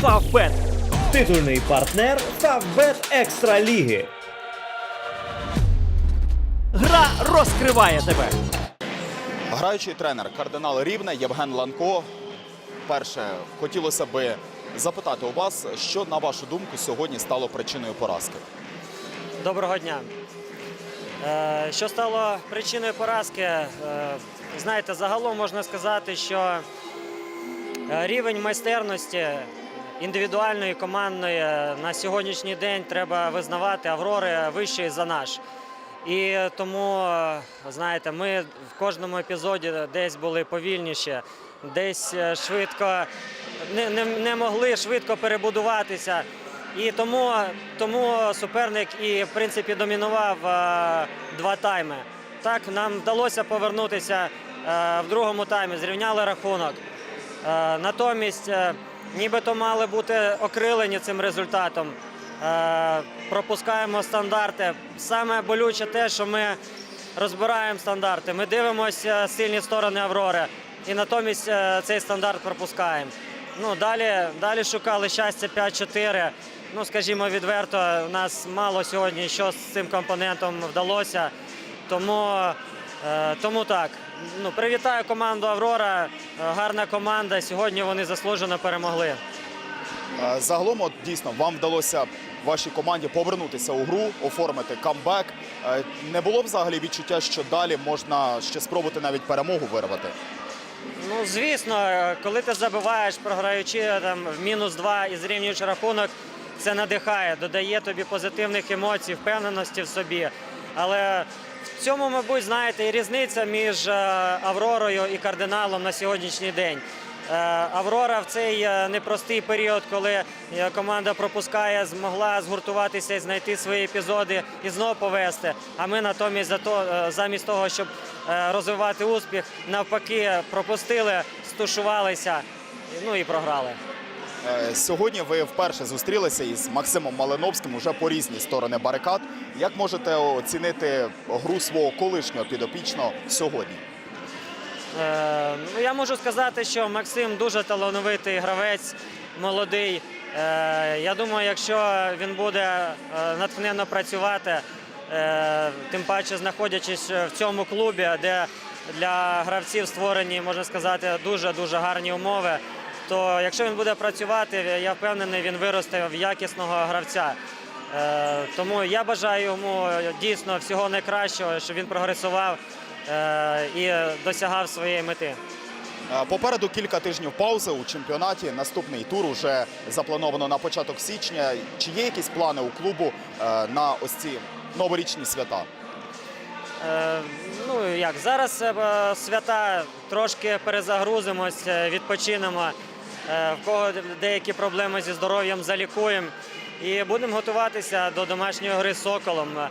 Фавбет. Титульний партнер Фавбет Екстра Ліги. Гра розкриває тебе. Граючий тренер кардинал Рівне Євген Ланко. Перше, хотілося би запитати у вас, що на вашу думку сьогодні стало причиною поразки. Доброго дня. Е, Що стало причиною поразки? Е, Знаєте, загалом можна сказати, що е, рівень майстерності індивідуальної командної на сьогоднішній день треба визнавати Аврори вищий за наш. І тому, е, знаєте, ми в кожному епізоді десь були повільніші, десь е, швидко не, не, не могли швидко перебудуватися. І тому, тому суперник і в принципі домінував е, два тайми. Так, нам вдалося повернутися е, в другому таймі, зрівняли рахунок. Е, натомість, е, нібито мали бути окрилені цим результатом. Е, пропускаємо стандарти. Саме болюче те, що ми розбираємо стандарти. Ми дивимося сильні сторони Аврори і натомість е, цей стандарт пропускаємо. Ну, далі, далі шукали щастя 5-4. Ну, скажімо відверто, у нас мало сьогодні що з цим компонентом вдалося. Тому, тому так. Ну, привітаю команду Аврора. Е, Гарна команда. Сьогодні вони заслужено перемогли. Е, Загалом, от, дійсно, вам вдалося вашій команді повернутися у гру, оформити камбек. Е, Не було взагалі відчуття, що далі можна ще спробувати навіть перемогу вирвати. Ну, звісно, е, коли ти забиваєш, програючи е, там в мінус два і зрівнюючи рахунок, це надихає, додає тобі позитивних емоцій, впевненості в собі. Але в цьому, мабуть, знаєте, і різниця між е, Авророю і кардиналом на сьогоднішній день. Е, Аврора в цей е, непростий період, коли команда пропускає, змогла згуртуватися і знайти свої епізоди і знову повести. А ми натомість за то, замість того, щоб розвивати успіх, навпаки, пропустили, стушувалися, ну і програли. Е, Сьогодні ви вперше зустрілися із Максимом Малиновським уже по різні сторони барикад. Як можете оцінити гру свого колишнього підопічного сьогодні? Е, ну, я можу сказати, що Максим дуже талановитий гравець, молодий. Е, я думаю, якщо він буде натхненно працювати, тим паче знаходячись в цьому клубі, де для гравців створені, можна сказати, дуже дуже гарні умови. То якщо він буде працювати, я впевнений, він виросте в якісного гравця. Е, Тому я бажаю йому дійсно всього найкращого, щоб він прогресував е, і досягав своєї мети. Е, Попереду кілька тижнів паузи у чемпіонаті. Наступний тур уже заплановано на початок січня. Чи є якісь плани у клубу е, на ось ці новорічні свята? Е, Ну як зараз е, свята трошки перезагрузимось, е, відпочинемо. Е, В кого деякі проблеми зі здоров'ям залікуємо. І будемо готуватися до домашньої гри з соколом. Е,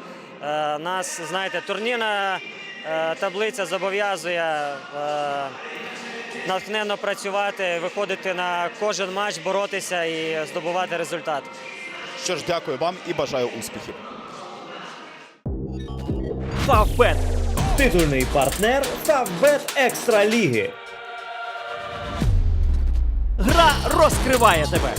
Нас, знаєте, турнірна е, таблиця зобов'язує натхненно працювати, виходити на кожен матч, боротися і здобувати результат. Що ж, дякую вам і бажаю успіхів. Фавбет. Титульний партнер Фавбет Екстра Ліги. Гра розкриває тебе.